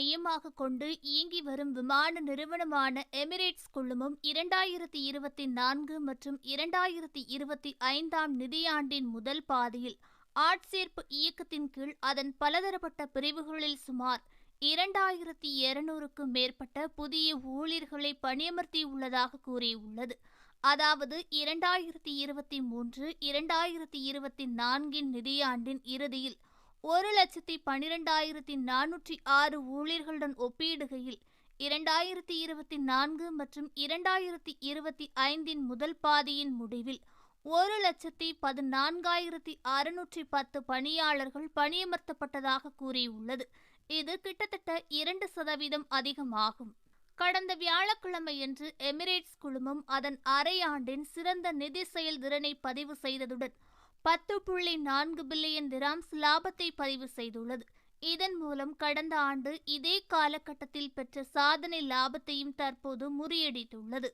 மையமாக கொண்டு இயங்கி வரும் விமான நிறுவனமான எமிரேட்ஸ் குழுமம் இரண்டாயிரத்தி இருபத்தி நான்கு மற்றும் இரண்டாயிரத்தி இருபத்தி ஐந்தாம் நிதியாண்டின் முதல் பாதியில் ஆட்சேர்ப்பு இயக்கத்தின் கீழ் அதன் பலதரப்பட்ட பிரிவுகளில் சுமார் இரண்டாயிரத்தி இருநூறுக்கும் மேற்பட்ட புதிய ஊழியர்களை பணியமர்த்தியுள்ளதாக கூறியுள்ளது. அதாவது இரண்டாயிரத்தி இருபத்தி மூன்று இரண்டாயிரத்தி இருபத்தி நான்கின் நிதியாண்டின் இறுதியில் ஒரு லட்சத்தி பனிரெண்டாயிரத்தி நானூற்றி ஆறு ஊழியர்களுடன் ஒப்பிடுகையில் இரண்டாயிரத்தி இருபத்தி நான்கு மற்றும் இரண்டாயிரத்தி இருபத்தி ஐந்தின் முதல் பாதியின் முடிவில் ஒரு லட்சத்தி பதினான்காயிரத்தி அறுநூற்றி பத்து பணியாளர்கள் பணியமர்த்தப்பட்டதாக கூறியுள்ளது. இது கிட்டத்தட்ட இரண்டு சதவீதம் அதிகமாகும். கடந்த வியாழக்கிழமையன்று எமிரேட்ஸ் குழுமம் அதன் அரையாண்டின் சிறந்த நிதி செயல்திறனை பதிவு செய்ததுடன் பத்து புள்ளி நான்கு பில்லியன் திராம்ஸ் லாபத்தை பதிவு செய்துள்ளது. இதன் மூலம் கடந்த ஆண்டு இதே காலகட்டத்தில் பெற்ற சாதனை லாபத்தையும் தற்போது முறியடித்துள்ளது.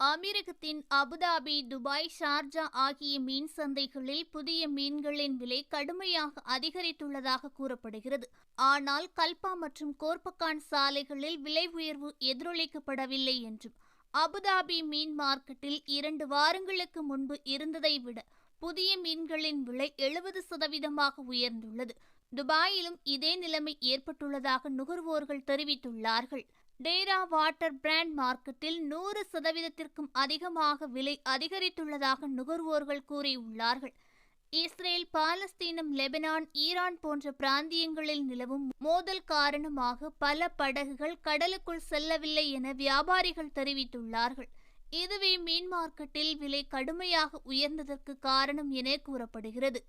அமீரகத்தின் அபுதாபி துபாய் ஷார்ஜா ஆகிய மீன் சந்தைகளில் புதிய மீன்களின் விலை கடுமையாக அதிகரித்துள்ளதாக கூறப்படுகிறது. ஆனால் கல்பா மற்றும் கோர்பக்கான் சாலைகளில் விலை உயர்வு எதிரொலிக்கப்படவில்லை என்றும் அபுதாபி மீன் மார்க்கெட்டில் இரண்டு வாரங்களுக்கு முன்பு இருந்ததை விட புதிய மீன்களின் விலை எழுபது சதவீதமாக உயர்ந்துள்ளது. துபாயிலும் இதே நிலைமை ஏற்பட்டுள்ளதாக நுகர்வோர்கள் தெரிவித்துள்ளார்கள். டேரா வாட்டர் பிராண்ட் மார்க்கெட்டில் நூறு சதவீதத்திற்கும் அதிகமாக விலை அதிகரித்துள்ளதாக நுகர்வோர்கள் கூறியுள்ளார்கள். இஸ்ரேல் பாலஸ்தீனம் லெபனான் ஈரான் போன்ற பிராந்தியங்களில் நிலவும் மோதல் காரணமாக பல படகுகள் கடலுக்குள் செல்லவில்லை என வியாபாரிகள் தெரிவித்துள்ளார்கள். இதுவே மீன் மார்க்கெட்டில் விலை கடுமையாக உயர்ந்ததற்கு காரணம் என கூறப்படுகிறது.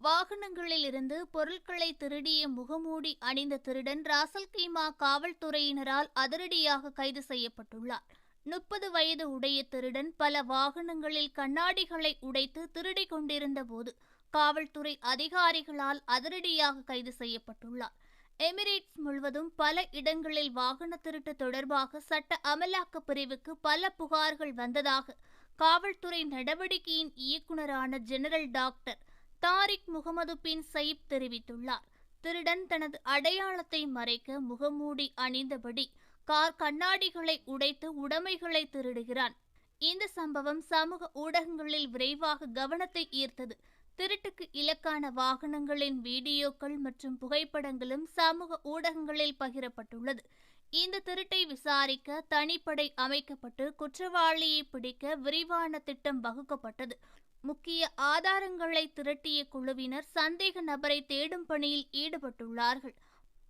வாகனங்களில் இருந்து பொருட்களை திருடிய முகமூடி அணிந்த திருடன் ராசல்கீமா காவல்துறையினரால் அதிரடியாக கைது செய்யப்பட்டுள்ளார். முப்பது வயது உடைய திருடன் பல வாகனங்களில் கண்ணாடிகளை உடைத்து திருடிக் கொண்டிருந்த போது காவல்துறை அதிகாரிகளால் அதிரடியாக கைது செய்யப்பட்டுள்ளார். எமிரேட்ஸ் முழுவதும் பல இடங்களில் வாகன திருட்டு தொடர்பாக சட்ட அமலாக்க பிரிவுக்கு பல புகார்கள் வந்ததாக காவல்துறை நடவடிக்கையின் இயக்குநரான general doctor Tariq Mohammed bin Saif தெரிவித்துள்ளார். திருடன் தனது அடையாளத்தை மறைக்க முகமூடி அணிந்தபடி கார் கண்ணாடிகளை உடைத்து உடைமைகளை திருடுகிறான். இந்த சம்பவம் சமூக ஊடகங்களில் விரைவாக கவனத்தை ஈர்த்தது. திருட்டுக்கு இலக்கான வாகனங்களின் வீடியோக்கள் மற்றும் புகைப்படங்களும் சமூக ஊடகங்களில் பகிரப்பட்டுள்ளது. இந்த திருட்டை விசாரிக்க தனிப்படை அமைக்கப்பட்டு குற்றவாளியை பிடிக்க விரிவான திட்டம் வகுக்கப்பட்டது. முக்கிய ஆதாரங்களை திரட்டிய குழுவினர் சந்தேக நபரை தேடும் பணியில் ஈடுபட்டுள்ளார்கள்.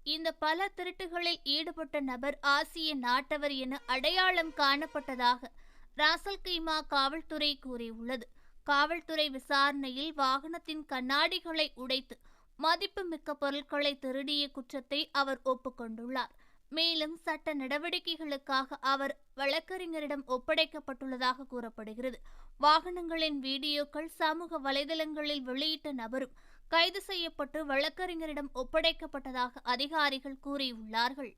இந்த பல திருட்டுகளில் ஈடுபட்ட நபர் ஆசிய நாட்டவர் என அடையாளம் காணப்பட்டதாக ராசல்கைமா காவல்துறை கூறியுள்ளது. காவல்துறை விசாரணையில் வாகனத்தின் கண்ணாடிகளை உடைத்து மதிப்புமிக்க பொருட்களை திருடிய குற்றத்தை அவர் ஒப்புக்கொண்டுள்ளார். மேலும் சட்ட நடவடிக்கைகளுக்காக அவர் வழக்கறிஞரிடம் ஒப்படைக்கப்பட்டுள்ளதாக கூறப்படுகிறது. வாகனங்களின் வீடியோக்கள் சமூக வலைதளங்களில் வெளியிட்ட நபரும் கைது செய்யப்பட்டு வழக்கறிஞரிடம் ஒப்படைக்கப்பட்டதாக அதிகாரிகள் கூறியுள்ளார்கள்.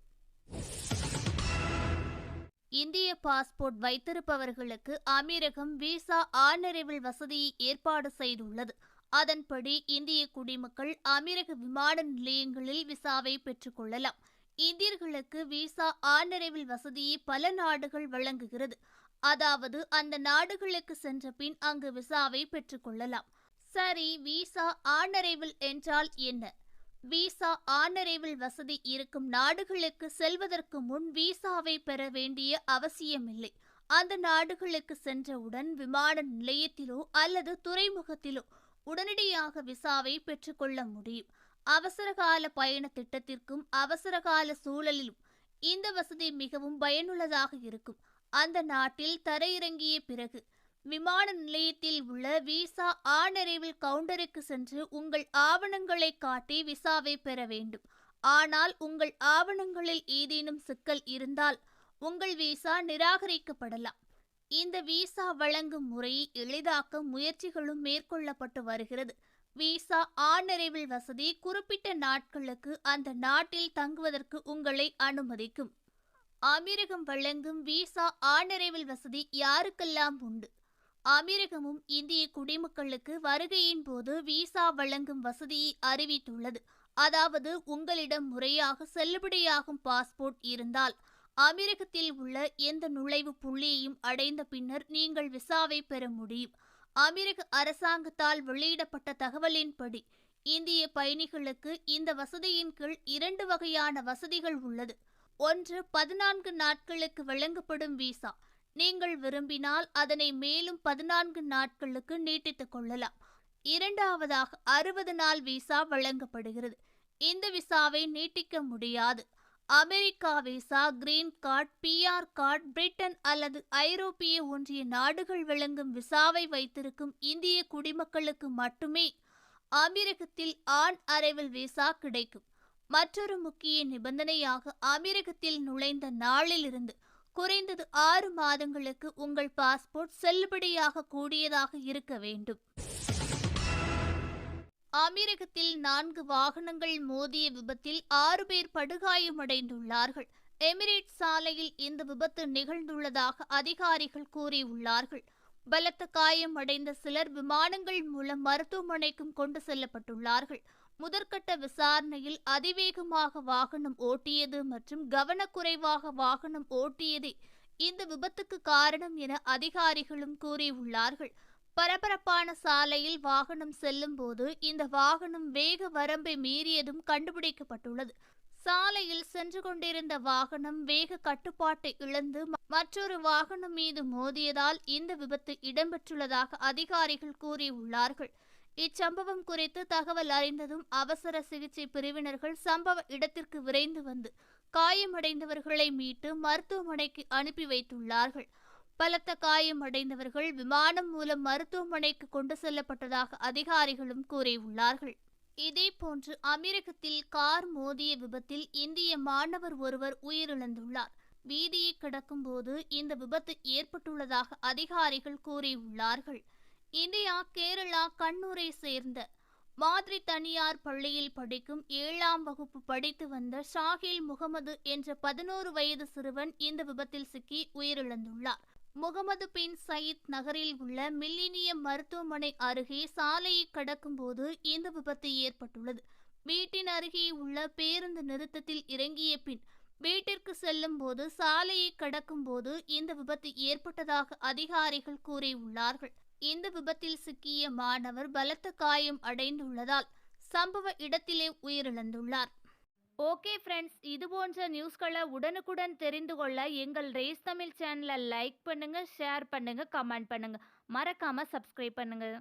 இந்திய பாஸ்போர்ட் வைத்திருப்பவர்களுக்கு அமீரகம் விசா ஆனரைவல் வசதியை ஏற்பாடு செய்துள்ளது. அதன்படி இந்திய குடிமக்கள் அமீரக விமான நிலையங்களில் விசாவை பெற்றுக்கொள்ளலாம் இந்தியர்களுக்கு விசா ஆனரைவல் வசதியை பல நாடுகள் வழங்குகிறது. அதாவது அந்த நாடுகளுக்கு சென்ற பின் அங்கு விசாவை பெற்றுக்கொள்ளலாம் சரி விசா ஆனரைவில் என்றால் என்ன? விசா ஆனரைவில் வசதி இருக்கும் நாடுகளுக்கு செல்வதற்கு முன் விசாவை பெற வேண்டிய அவசியமில்லை. அந்த நாடுகளுக்கு சென்றவுடன் விமான நிலையத்திலோ அல்லது துறைமுகத்திலோ உடனடியாக விசாவை பெற்றுக்கொள்ள முடியும். அவசரகால பயண திட்டத்திற்கும் அவசரகால சூழலிலும் இந்த வசதி மிகவும் பயனுள்ளதாக இருக்கும். அந்த நாட்டில் தரையிறங்கிய பிறகு விமான நிலையத்தில் உள்ள விசா ஆனரைவில் கவுண்டருக்கு சென்று உங்கள் ஆவணங்களை காட்டி விசாவை பெற வேண்டும். ஆனால் உங்கள் ஆவணங்களில் ஏதேனும் சிக்கல் இருந்தால் உங்கள் விசா நிராகரிக்கப்படலாம். இந்த விசா வழங்கும் முறையை எளிதாக்க முயற்சிகளும் மேற்கொள்ளப்பட்டு வருகிறது. விசா ஆனரைவில் வசதி குறிப்பிட்ட நாட்களுக்கு அந்த நாட்டில் தங்குவதற்கு உங்களை அனுமதிக்கும். அமீரகம் வழங்கும் விசா ஆனரைவில் வசதி யாருக்கெல்லாம் உண்டு? அமீரகமும் இந்திய குடிமக்களுக்கு வருகையின் போது விசா வழங்கும் வசதியை அறிவித்துள்ளது. அதாவது உங்களிடம் முறையாக செல்லுபடியாகும் பாஸ்போர்ட் இருந்தால் அமீரகத்தில் உள்ள எந்த நுழைவு புள்ளியையும் அடைந்த பின்னர் நீங்கள் விசாவை பெற முடியும். அமீரக அரசாங்கத்தால் வெளியிடப்பட்ட தகவலின்படி இந்திய பயணிகளுக்கு இந்த வசதியின் கீழ் இரண்டு வகையான வசதிகள் உள்ளது. ஒன்று பதினான்கு நாட்களுக்கு வழங்கப்படும் விசா. நீங்கள் விரும்பினால் அதனை மேலும் பதினான்கு நாட்களுக்கு நீட்டித்துக் கொள்ளலாம். இரண்டாவதாக அறுபது நாள் விசா வழங்கப்படுகிறது. இந்த விசாவை நீட்டிக்க முடியாது. America visa green card PR card Britain அல்லது ஐரோப்பிய ஒன்றிய நாடுகள் வழங்கும் விசாவை வைத்திருக்கும் இந்திய குடிமக்களுக்கு மட்டுமே அமீரகத்தில் ஆண் அரைவல் விசா கிடைக்கும். மற்றொரு முக்கிய நிபந்தனையாக அமீரகத்தில் நுழைந்த நாளிலிருந்து குறைந்தது ஆறு மாதங்களுக்கு உங்கள் பாஸ்போர்ட் செல்லுபடியாக கூடியதாக இருக்க வேண்டும். அமீரகத்தில் நான்கு வாகனங்கள் மோதிய விபத்தில் ஆறு பேர் படுகாயமடைந்துள்ளார்கள். எமிரேட் சாலையில் இந்த விபத்து நிகழ்ந்துள்ளதாக அதிகாரிகள் கூறியுள்ளார்கள். பலத்த காயம் அடைந்த சிலர் விமானங்கள் மூலம் மருத்துவமனைக்கும் கொண்டு செல்லப்பட்டுள்ளார்கள். முதற்கட்ட விசாரணையில் அதிவேகமாக வாகனம் ஓட்டியது மற்றும் கவனக்குறைவாக வாகனம் ஓட்டியதே இந்த விபத்துக்கு காரணம் என அதிகாரிகளும் கூறியுள்ளார்கள். பரபரப்பான சாலையில் வாகனம் செல்லும் போது இந்த வாகனம் வேக வரம்பை மீறியதும் கண்டுபிடிக்கப்பட்டுள்ளது. சாலையில் சென்று கொண்டிருந்த வாகனம் வேக கட்டுப்பாட்டை இழந்து மற்றொரு வாகனம் மீது மோதியதால் இந்த விபத்து இடம்பெற்றுள்ளதாக அதிகாரிகள் கூறியுள்ளார்கள். இச்சம்பவம் குறித்து தகவல் அறிந்ததும் அவசர சிகிச்சை பிரிவினர்கள் சம்பவ இடத்திற்கு விரைந்து வந்து காயமடைந்தவர்களை மீட்டு மருத்துவமனைக்கு அனுப்பி வைத்துள்ளார்கள். பலத்த காயமடைந்தவர்கள் விமானம் மூலம் மருத்துவமனைக்கு கொண்டு செல்லப்பட்டதாக அதிகாரிகளும் கூறியுள்ளார்கள். இதேபோன்று அமெரிக்கத்தில் கார் மோதிய விபத்தில் இந்திய மாணவர் ஒருவர் உயிரிழந்துள்ளார். வீதியை கிடக்கும்போது இந்த விபத்து ஏற்பட்டுள்ளதாக அதிகாரிகள் கூறியுள்ளார்கள். இந்தியா கேரளா கண்ணூரை சேர்ந்த மாதிரி தனியார் பள்ளியில் படிக்கும் ஏழாம் வகுப்பு படித்து வந்த ஷாஹில் முகமது என்ற பதினோரு வயது சிறுவன் இந்த விபத்தில் சிக்கி உயிரிழந்துள்ளார். முகமது பின் சயீத் நகரில் உள்ள மில்லினியம் மருத்துவமனை அருகே சாலையை கடக்கும்போது இந்த விபத்து ஏற்பட்டுள்ளது. வீட்டின் அருகே உள்ள பேருந்து நிறுத்தத்தில் இறங்கிய பின் வீட்டிற்கு செல்லும் போது சாலையை கடக்கும் போது இந்த விபத்து ஏற்பட்டதாக அதிகாரிகள் கூறியுள்ளார்கள். இந்த விபத்தில் சிக்கிய மாணவர் பலத்த காயம் அடைந்துள்ளதால் சம்பவ இடத்திலே உயிரிழந்துள்ளார். ஓகே ஃப்ரெண்ட்ஸ் இது போன்ற நியூஸ்களை உடனுக்குடன் தெரிந்து கொள்ள எங்கள் ரேஸ் தமிழ் சேனலை லைக் பண்ணுங்கள் ஷேர் பண்ணுங்கள் கமெண்ட் பண்ணுங்கள் மறக்காமல் சப்ஸ்கிரைப் பண்ணுங்கள்